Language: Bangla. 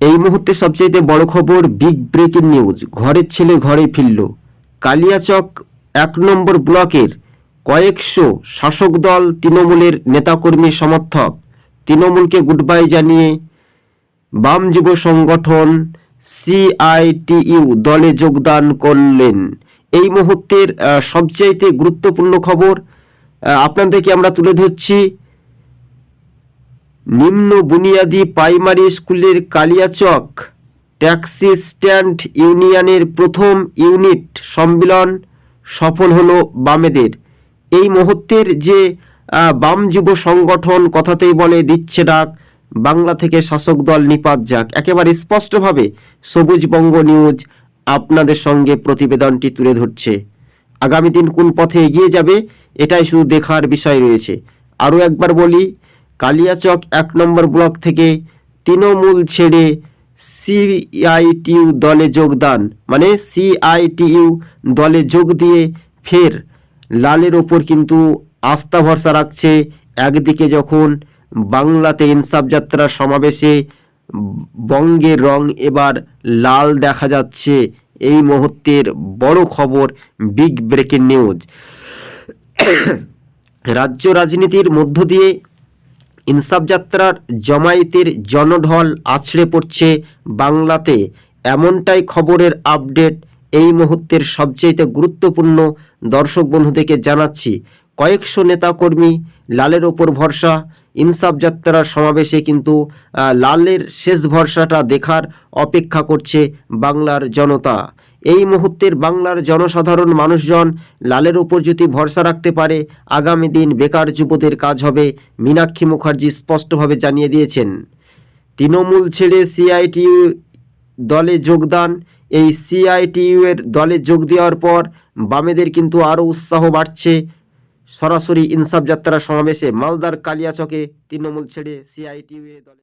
এই মুহূর্তে সবচাইতে বড় খবর বিগ ব্রেকিং নিউজ। ঘরের ছেলে ঘরে ফিরল। কালিয়াচক এক নম্বর ব্লকের কয়েকশো শাসক দল তৃণমূলের নেতাকর্মী সমর্থক। তৃণমূলকে গুড বাই জানিয়ে বাম যুব সংগঠন সিআইটিইউ দলে যোগদান করলেন। এই মুহূর্তের সবচাইতে গুরুত্বপূর্ণ খবর আপনাদেরকে আমরা তুলে ধরছি। নিম্ন বুনিয়াদী প্রাইমারি স্কুলের কালিয়াচক ট্যাক্সি স্ট্যান্ড ইউনিয়নের প্রথম ইউনিট সম্মেলন সফল হলো বামেদের। এই মুহূর্তের যে বাম যুব সংগঠন কথাতেই বলে, দিচ্ছে ডাক, বাংলা থেকে শাসক দল নিপাত যাক। একেবারে স্পষ্টভাবে সবুজ বঙ্গ নিউজ আপনাদের সঙ্গে প্রতিবেদনটি তুলে ধরছে। আগামী দিন কোন পথে এগিয়ে যাবে, এটাই শুধু দেখার বিষয় রয়েছে। আরও একবার বলি কালিয়াচক এক নম্বর ব্লক থেকে তৃণমূল ছেড়ে সিআইটিইউ দলে যোগদান। মানে সিআইটিইউ দলে যোগ দিয়ে ফের লালের ওপর কিন্তু আস্থা ভরসা রাখছে। একদিকে যখন বাংলাতে ইনসাফ যাত্রা সমাবেশে বঙ্গের রং এবার লাল দেখা যাচ্ছে, এই মুহূর্তের বড় খবর বিগ ব্রেকিং নিউজ। রাজ্য রাজনীতির মধ্য দিয়ে ইনসাফ যাত্রার জমায়েতের জনঢল আছড়ে পড়ছে বাংলাতে। এমনটাই খবরের আপডেট এই মুহূর্তের সবচেয়ে গুরুত্বপূর্ণ দর্শক বন্ধুদেরকে জানাচ্ছি। কয়েকশো নেতাকর্মী লালের ওপর ভরসা, ইনসাফ যাত্রার সমাবেশে কিন্তু লালের শেষ ভরসাটা দেখার অপেক্ষা করছে বাংলার জনতা। এই মুহূর্তের বাংলার জনসাধারণ মানুষজন লালের উপর যদি ভরসা রাখতে পারে, আগামী দিন বেকার যুবদের কাজ হবে, মীনাক্ষী মুখার্জি স্পষ্টভাবে জানিয়ে দিয়েছেন। তৃণমূল ছেড়ে সিআইটিইউ দলে যোগদান, এই সিআইটিইউ এর দলে যোগ দেওয়ার পর বামেদের কিন্তু আরও উৎসাহ বাড়ছে। সরাসরি ইনসাফ যাত্রা সমাবেশে মালদার কালিয়াচকে তৃণমূল ছেড়ে সিআইটিইউ এ দলে